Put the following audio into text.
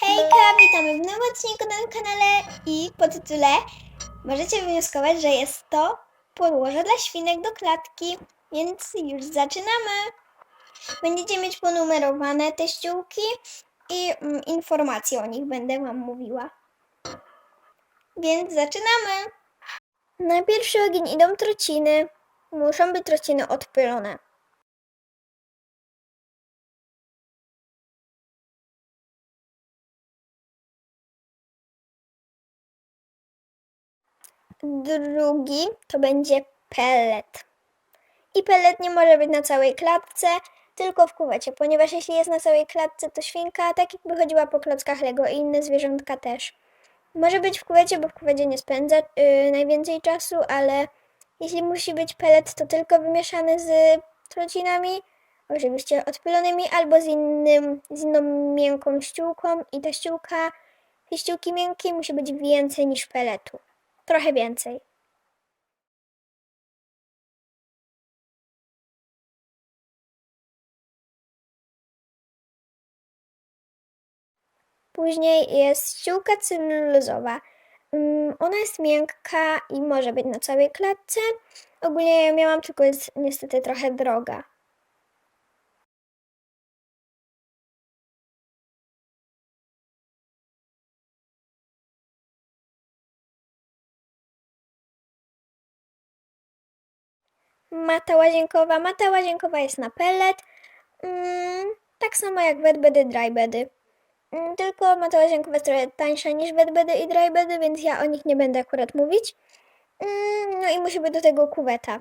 Hejka, witamy w nowym odcinku na tym kanale i po tytule możecie wnioskować, że jest to podłoże dla świnek do klatki, więc już zaczynamy. Będziecie mieć ponumerowane te ściółki i mm, informacje o nich będę Wam mówiła. Więc zaczynamy. Na pierwszy ogień idą trociny. Muszą być trociny odpylone. Drugi to będzie pellet. I pellet nie może być na całej klatce, tylko w kuwecie, ponieważ jeśli jest na całej klatce, to świnka tak jakby chodziła po klockach Lego i inne zwierzątka też. Może być w kuwecie, bo w kuwecie nie spędza yy, najwięcej czasu, ale jeśli musi być pellet, to tylko wymieszany z trocinami, oczywiście odpylonymi, albo z, innym, z inną miękką ściółką i ta ściółka, tej ściółki miękkiej musi być więcej niż peletu. Trochę więcej. Później jest ściółka celulozowa. Mm, Ona jest miękka i może być na całej klatce. Ogólnie ja miałam, tylko jest niestety trochę droga. Mata łazienkowa. Mata łazienkowa jest na pellet. Mm, tak samo jak wetbedy, drybedy. Mm, Tylko mata łazienkowa jest trochę tańsza niż wetbedy i drybedy, więc ja o nich nie będę akurat mówić. Mm, No i musi być do tego kuweta.